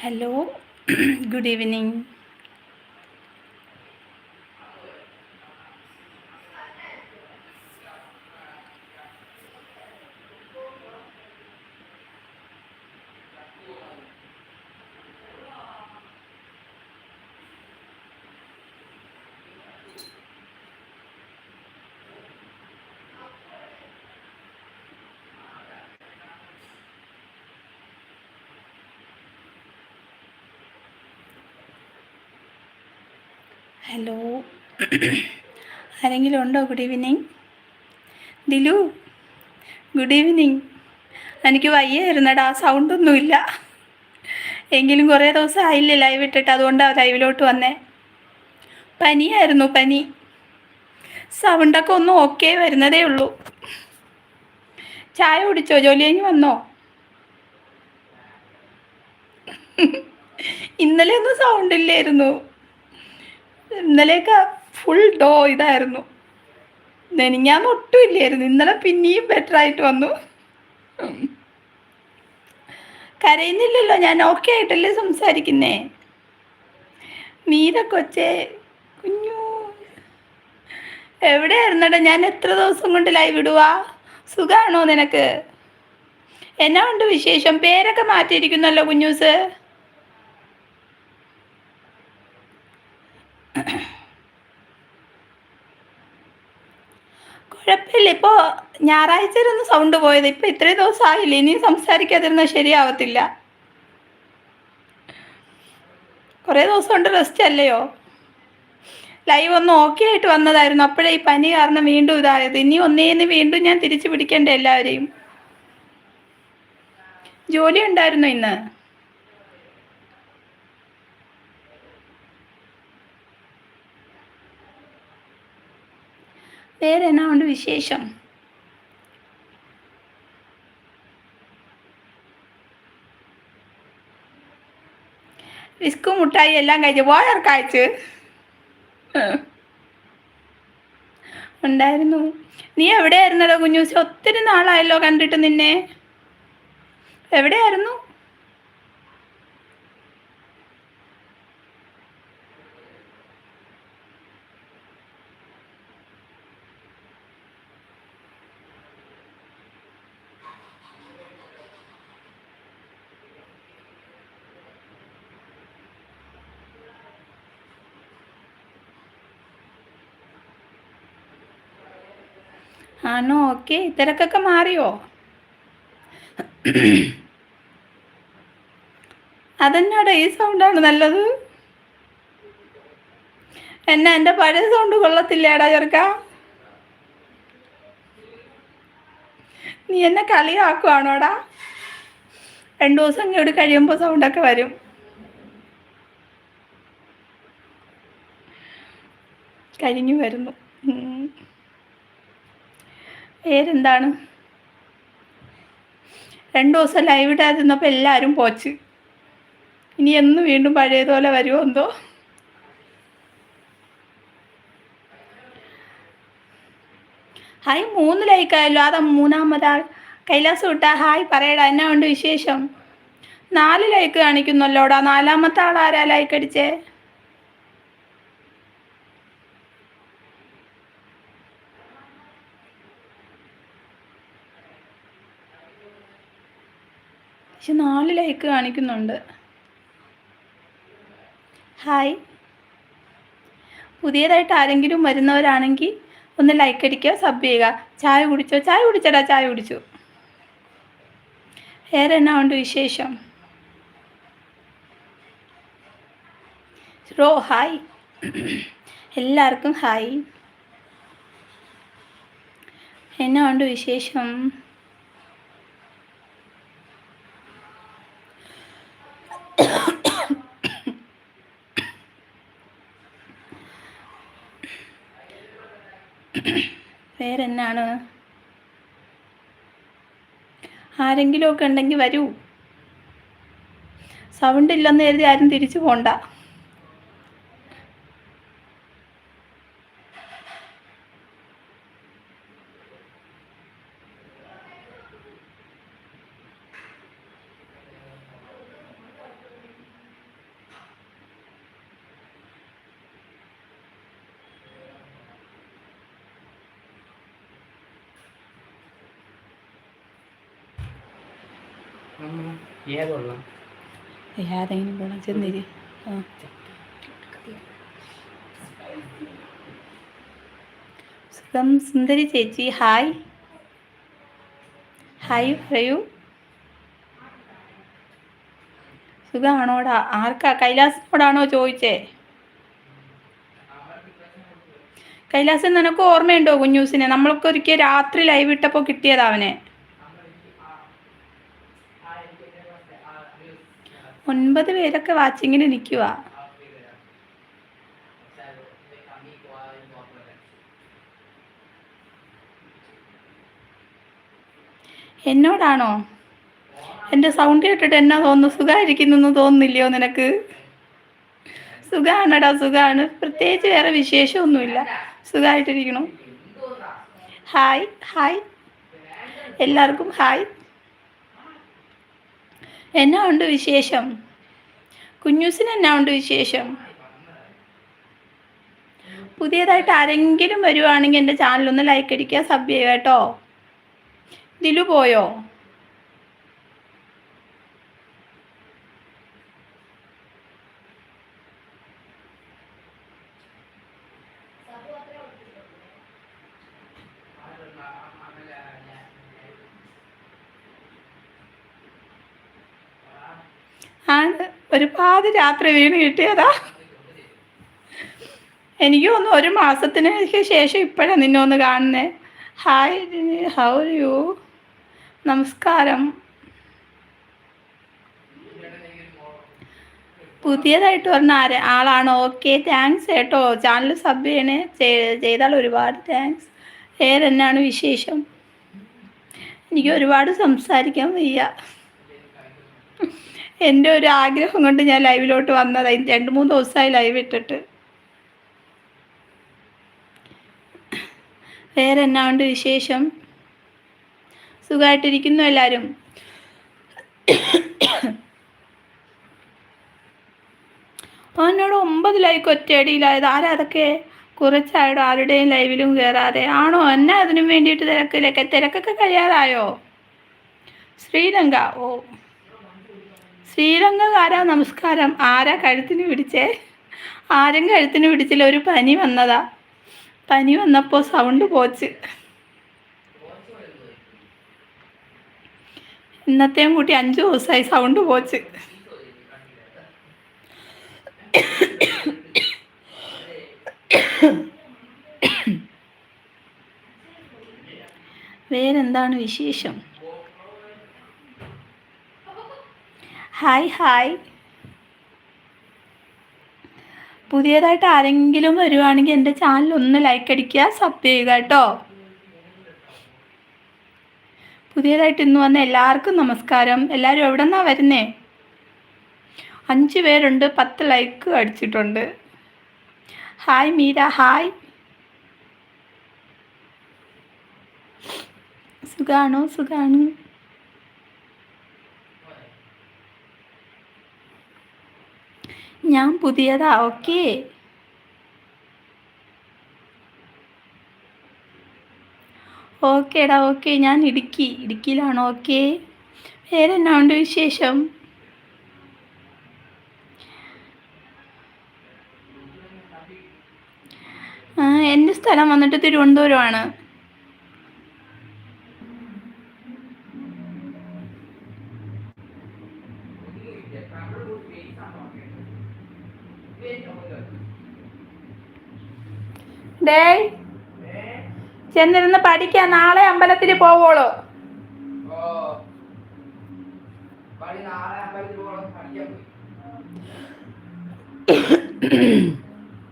Hello good evening hello ആരെങ്കിലും ഉണ്ടോ good evening Dilu good evening എനിക്ക് വയ്യായിരുന്നടാ സൗണ്ടൊന്നുമില്ല എങ്കിലും കുറേ ദിവസം ആയില്ലേ ലൈവ് ഇട്ടിട്ട് അതുകൊണ്ടാണ് ലൈവിലോട്ട് വന്നേ. പനിയായിരുന്നു പനി. സൗണ്ടൊക്കെ ഒന്ന് ഓക്കെ വരുന്നതേ ഉള്ളൂ. ചായ കുടിച്ചോ? ജോലി കഴിഞ്ഞ് വന്നോ? ഇന്നലെ ഒന്നും സൗണ്ട് ഇല്ലായിരുന്നു. ഇന്നലെയൊക്കെ ഫുൾ ഡോ ഇതായിരുന്നു. ഞാൻ ഒട്ടും ഇല്ലായിരുന്നു. ഇന്നലെ പിന്നെയും ബെറ്റർ ആയിട്ട് വന്നു. കരയുന്നില്ലല്ലോ. ഞാൻ ഓക്കെ ആയിട്ടല്ലേ സംസാരിക്കുന്നേ? മീര കൊച്ചേ കുഞ്ഞു. എവിടെയായിരുന്നടാ? ഞാൻ എത്ര ദിവസം കൊണ്ട് ലൈവ് ഇടുവാ? സുഖാണോ നിനക്ക്? എന്നാ ഉണ്ട് വിശേഷം? പേരൊക്കെ മാറ്റിയിരിക്കുന്നല്ലോ കുഞ്ഞൂസ്. കുഴപ്പമില്ല. ഇപ്പോൾ ഞായറാഴ്ച ഇരുന്ന് സൗണ്ട് പോയത്. ഇപ്പം ഇത്രയും ദിവസം ആയില്ല ഇനിയും സംസാരിക്കാതിരുന്ന ശരിയാവത്തില്ല. കുറേ ദിവസം കൊണ്ട് റെസ്റ്റ് അല്ലയോ? ലൈവ് ഒന്ന് ഓക്കെ ആയിട്ട് വന്നതായിരുന്നു. അപ്പോഴേ ഈ പനി കാരണം വീണ്ടും ഇതായത്. ഇനി ഒന്നേന്ന് വീണ്ടും ഞാൻ തിരിച്ചു പിടിക്കേണ്ട എല്ലാവരെയും? ജോലി ഉണ്ടായിരുന്നു ഇന്ന്? വേറെ എന്നാ ഉണ്ട് വിശേഷം? വിസ്കു മുട്ടായി എല്ലാം കഴിച്ചു പോയർ കാഴ്ച ഉണ്ടായിരുന്നു. നീ എവിടെയായിരുന്നല്ലോ കുഞ്ഞൂസി? ഒത്തിരി നാളായല്ലോ കണ്ടിട്ട് നിന്നെ. എവിടെയായിരുന്നു? ആണോ? ഓക്കെ. തിരക്കൊക്കെ മാറിയോ? അതെന്നാടാ ഈ സൗണ്ടാണ് നല്ലത്? എന്നാ എന്റെ പഴയ സൗണ്ട് കൊള്ളത്തില്ലേടാ ചെറുക്ക? നീ എന്നെ കളിയാക്കുവാണോടാ? രണ്ടു ദിവസം ഇങ്ങോട്ട് കഴിയുമ്പോൾ സൗണ്ടൊക്കെ വരും. കഴിഞ്ഞു വരുന്നു. പേരെന്താണ്? രണ്ടു ദിവസം ലൈവ് ഇടാതിരുന്നപ്പോൾ എല്ലാവരും പോച്ച്. ഇനി എന്ന് വീണ്ടും പഴയതുപോലെ വരുമോ എന്തോ? ഹായ് മൂന്ന് ലൈക്കായല്ലോ അതാ മൂന്നാമതാൾ. കൈലാസം വിട്ടാ ഹായ് പറയടാ എന്നാ ഉണ്ട് വിശേഷം? നാല് ലൈക്ക് കാണിക്കുന്നല്ലോടാ. നാലാമത്തെ ആൾ ആരാ ലൈക്ക് അടിച്ചേ? പക്ഷെ നാല് ലൈക്ക് കാണിക്കുന്നുണ്ട്. ഹായ് പുതിയതായിട്ട് ആരെങ്കിലും വരുന്നവരാണെങ്കിൽ ഒന്ന് ലൈക്ക് അടിക്കുക സബ് ചെയ്യുക. ചായ കുടിച്ചോ? ചായ കുടിച്ചടാ ചായ കുടിച്ചു. വേറെ എന്നാ ഉണ്ട് വിശേഷം? റോ ഹായ് എല്ലാവർക്കും ഹായ് എന്നാ ഉണ്ട് വിശേഷം? വേറെന്നാണ് ആരെങ്കിലുമൊക്കെ ഉണ്ടെങ്കിൽ വരൂ. സൗണ്ട് ഇല്ലെന്ന് കരുതി ആരും തിരിച്ചു പോണ്ട. ഏതെങ്കിലും കൊള്ളാം. ചെന്നിരി. സുഖം. സുന്ദരി ചേച്ചി ഹായ്. ഹായ് പറയൂ സുഖമാണോടാ? ആർക്കാ? കൈലാസിനോടാണോ ചോദിച്ചേ? കൈലാസൻ നിനക്ക് ഓർമ്മയുണ്ടോ കുഞ്ഞൂസിനെ? ഒരിക്കൽ രാത്രി ലൈവ് ഇട്ടപ്പോൾ കിട്ടിയതാ അവനെ. ഒൻപത് പേരൊക്കെ വാച്ചിങ്ങിന് നിൽക്കുക എന്നോടാണോ? എന്റെ സൗണ്ട് കേട്ടിട്ട് എന്നാ തോന്നുന്നു? സുഖമായിരിക്കുന്നു തോന്നുന്നില്ലയോ നിനക്ക്? സുഖാണടാ സുഖാണ്. പ്രത്യേകിച്ച് വേറെ വിശേഷമൊന്നുമില്ല. സുഖമായിട്ടിരിക്കണം ഹായ് ഹായ്. എല്ലാവർക്കും ഹായ്. എന്നാ ഉണ്ട് വിശേഷം? കുഞ്ഞൂസിന് എന്നാ ഉണ്ട് വിശേഷം? പുതിയതായിട്ട് ആരെങ്കിലും വരുവാണെങ്കിൽ എന്റെ ചാനലൊന്ന് ലൈക്ക് അടിക്കുക സബ് ചെയ്യുക കേട്ടോ. ദിലു പോയോ? ആണ് ഒരു പാതി രാത്രി വീണ് കിട്ടിയതാ. എനിക്ക് തോന്നുന്നു ഒരു മാസത്തിന് ശേഷം ഇപ്പോഴാണ് നിന്നെ ഒന്ന് കാണുന്നേ. ഹായ് ഹൗ യു നമസ്കാരം. പുതിയതായിട്ട് പറഞ്ഞ ആര്? ആളാണ്. ഓക്കെ താങ്ക്സ് കേട്ടോ ചാനൽ സബ് ചെയ്യണേ. ചെയ്- ചെയ്താൽ ഒരുപാട് താങ്ക്സ് ഏതെന്നാണ് വിശേഷം? എനിക്ക് ഒരുപാട് സംസാരിക്കാൻ വയ്യ. എന്റെ ഒരു ആഗ്രഹം കൊണ്ട് ഞാൻ ലൈവിലോട്ട് വന്നതായി രണ്ട് മൂന്ന് ദിവസമായി ലൈവ് ഇട്ടിട്ട്. വേറെ എന്നാ ഉണ്ട് വിശേഷം? സുഖമായിട്ടിരിക്കുന്നു എല്ലാവരും എന്നോട് ഒമ്പത് ലൈക്ക് ഒറ്റയടിയിലായത്. ആരാ അതൊക്കെ? കുറച്ചായോ ആരുടെയും ലൈവിലും കയറാതെ ആണോ? എന്നാ അതിനും വേണ്ടിയിട്ട് തിരക്കിലൊക്കെ തിരക്കൊക്കെ കഴിയാറായോ? ശ്രീലങ്ക? ഓ. ശ്രീലങ്കക്കാരാ നമസ്കാരം. ആരാ കഴുത്തിന് പിടിച്ചേ? ആരും കഴുത്തിന് പിടിച്ചില്ല ഒരു പനി വന്നതാ. പനി വന്നപ്പോൾ സൗണ്ട് പോച്ച്. ഇന്നത്തെയും കൂട്ടി അഞ്ച് ദിവസമായി സൗണ്ട് പോച്ച്. വേറെന്താണ് വിശേഷം? Hi hi. പുതിയതായിട്ട് ആരെങ്കിലും വരുവാണെങ്കിൽ എന്റെ ചാനൽ ഒന്ന് ലൈക്ക് അടിക്കുക സബ് ചെയ്യുക കേട്ടോ പുതിയതായിട്ട് ഇന്ന് വന്ന എല്ലാവർക്കും നമസ്കാരം. എല്ലാവരും എവിടെ നിന്നാണ് വരുന്നേ? അഞ്ച് പേരുണ്ട് പത്ത് ലൈക്ക് അടിച്ചിട്ടുണ്ട്. ഹായ് മീര ഹായ് സുഖാണോ? സുഖാണ്. ഞാൻ പുതിയതാ ഓക്കെ. ഓക്കേടാ ഓക്കെ. ഞാൻ ഇടുക്കി ഇടുക്കിയിലാണ് ഓക്കെ. വേറെ എന്നാ ഉണ്ട് വിശേഷം എന്റെ സ്ഥലം വന്നിട്ട് തിരുവനന്തപുരമാണ്. ഡേയ് ചെന്നിരുന്ന് പഠിക്ക നാളെ അമ്പലത്തിൽ പോവോളൂ. നാളെ അമ്പലത്തിൽ പോകണം പഠിക്കാൻ